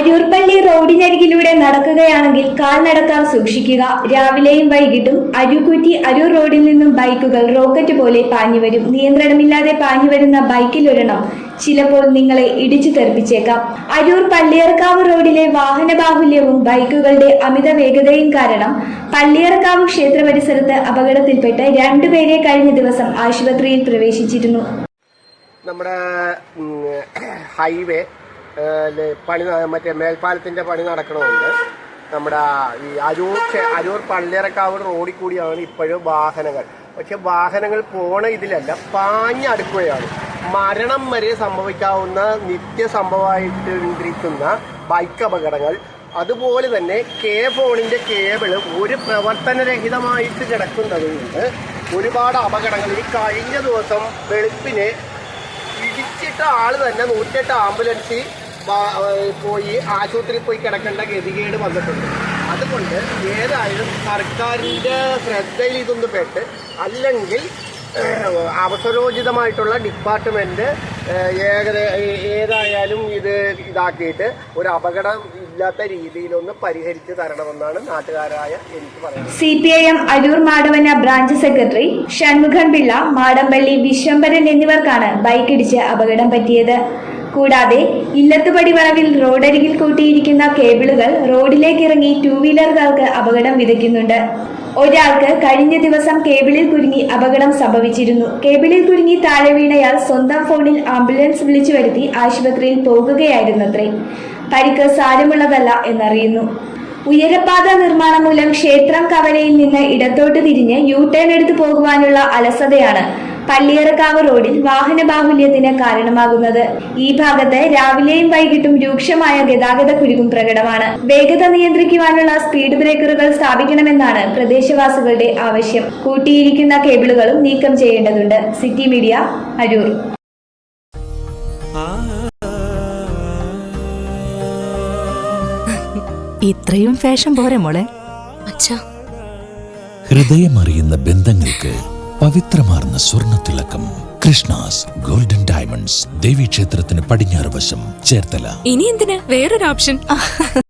അരൂർപ്പള്ളി റോഡിനരികിലൂടെ നടക്കുകയാണെങ്കിൽ കാൽനടക്കാർ സൂക്ഷിക്കുക. രാവിലെയും വൈകിട്ടും അരൂക്കുറ്റി അരൂർ റോഡിൽ നിന്നും ബൈക്കുകൾ റോക്കറ്റ് പോലെ പാഞ്ഞു വരും നിയന്ത്രണമില്ലാതെ പാഞ്ഞു വരുന്ന ബൈക്കിലൊരെണ്ണം ചിലപ്പോൾ നിങ്ങളെ ഇടിച്ചു തെറിപ്പിച്ചേക്കാം. അരൂർ പള്ളിയർക്കാവ് റോഡിലെ വാഹന ബാഹുല്യവും ബൈക്കുകളുടെ അമിത വേഗതയും കാരണം പള്ളിയർക്കാവ് ക്ഷേത്ര പരിസരത്ത് അപകടത്തിൽപ്പെട്ട് രണ്ടുപേരെ കഴിഞ്ഞ ദിവസം ആശുപത്രിയിൽ പ്രവേശിച്ചിരുന്നു. നമ്മുടെ ഹൈവേ പണി മറ്റേ മേൽപ്പാലത്തിന്റെ പണി നടക്കണമുണ്ട്. നമ്മുടെ ഈ അരൂർ അരൂർ പള്ളിയറക്കാവ് റോഡിൽ കൂടിയാണ് ഇപ്പോഴും വാഹനങ്ങൾ. പക്ഷെ വാഹനങ്ങൾ പോണ ഇതിലല്ല പാഞ്ഞടുക്കുകയാണ് മരണം വരെ സംഭവിക്കാവുന്ന നിത്യ സംഭവമായിട്ടിരിക്കുന്ന ബൈക്ക് അപകടങ്ങൾ. അതുപോലെ തന്നെ കെ ഫോണിന്റെ കേബിൾ ഒരു പ്രവർത്തനരഹിതമായിട്ട് കിടക്കുന്നത് കൊണ്ട് ഒരുപാട് അപകടങ്ങൾ. ഈ കഴിഞ്ഞ ദിവസം വെളുപ്പിനെ ഇടിച്ചിട്ട ആൾ തന്നെ നൂറ്റെട്ട് ആംബുലൻസിൽ പോയി ആശുപത്രിയിൽ പോയി കിടക്കേണ്ട ഗതികേട് വന്നിട്ടുണ്ട്. അതുകൊണ്ട് ഏതായാലും സർക്കാരിന്റെ ശ്രദ്ധയിൽ ഇതൊന്ന് പെട്ട് അല്ലെങ്കിൽ അവസരോചിതമായിട്ടുള്ള ഡിപ്പാർട്ട്മെന്റ് ഏകദ ഏതായാലും ഇത് ഇതാക്കിയിട്ട് ഒരു അപകടം ഇല്ലാത്ത രീതിയിലൊന്ന് പരിഹരിച്ച് തരണമെന്നാണ് നാട്ടുകാരായ എനിക്ക് പറയുന്നത്. C P I M Aroor Madavana branch secretary Shanmukhan Pillai Madampally Viswambharan എന്നിവർക്കാണ് ബൈക്കിടിച്ച് അപകടം പറ്റിയത്. കൂടാതെ ഇല്ലത്തുപടി വളവിൽ റോഡരികിൽ കൂട്ടിയിരിക്കുന്ന കേബിളുകൾ റോഡിലേക്ക് ഇറങ്ങി ടൂ വീലറുകാർക്ക് അപകടം വിതയ്ക്കുന്നുണ്ട്. ഒരാൾക്ക് കഴിഞ്ഞ ദിവസം കേബിളിൽ കുരുങ്ങി അപകടം സംഭവിച്ചിരുന്നു. കേബിളിൽ കുരുങ്ങി താഴെ വീണയാൾ സ്വന്തം ഫോണിൽ ആംബുലൻസ് വിളിച്ചു വരുത്തി ആശുപത്രിയിൽ പോകുകയായിരുന്നത്രേ പരിക്ക് സാരമുള്ളതല്ല എന്നറിയുന്നു. ഉയരപാത നിർമ്മാണം മൂലം ക്ഷേത്രം കവലയിൽ നിന്ന് ഇടത്തോട്ട് തിരിഞ്ഞ് യു ടേൺ എടുത്തു പോകുവാനുള്ള അലസതയാണ് പള്ളിയറക്കാവ് റോഡിൽ വാഹന ബാഹുല്യത്തിന് കാരണമാകുന്നത്. ഈ ഭാഗത്ത് രാവിലെയും വൈകിട്ടും രൂക്ഷമായ ഗതാഗത കുരുക്കും പ്രകടമാണ്. വേഗത നിയന്ത്രിക്കുവാനുള്ള സ്പീഡ് ബ്രേക്കറുകൾ സ്ഥാപിക്കണമെന്നാണ് പ്രദേശവാസികളുടെ ആവശ്യം. കൂട്ടിയിരിക്കുന്ന കേബിളുകളും നീക്കം ചെയ്യേണ്ടതുണ്ട്. City media Aroor. ഇത്രയും ഫാഷൻ പോരെ മോളെ. ഹൃദയമറിയുന്ന ബന്ധങ്ങൾക്ക് പവിത്രമാർന്ന സ്വർണത്തിളക്കം കൃഷ്ണാസ് ഗോൾഡൻ ഡയമണ്ട്സ് ദേവീക്ഷേത്രത്തിന് പടിഞ്ഞാറ് വശം. ചേർത്തല. ഇനി എന്തിന്? വേറൊരു ഓപ്ഷൻ.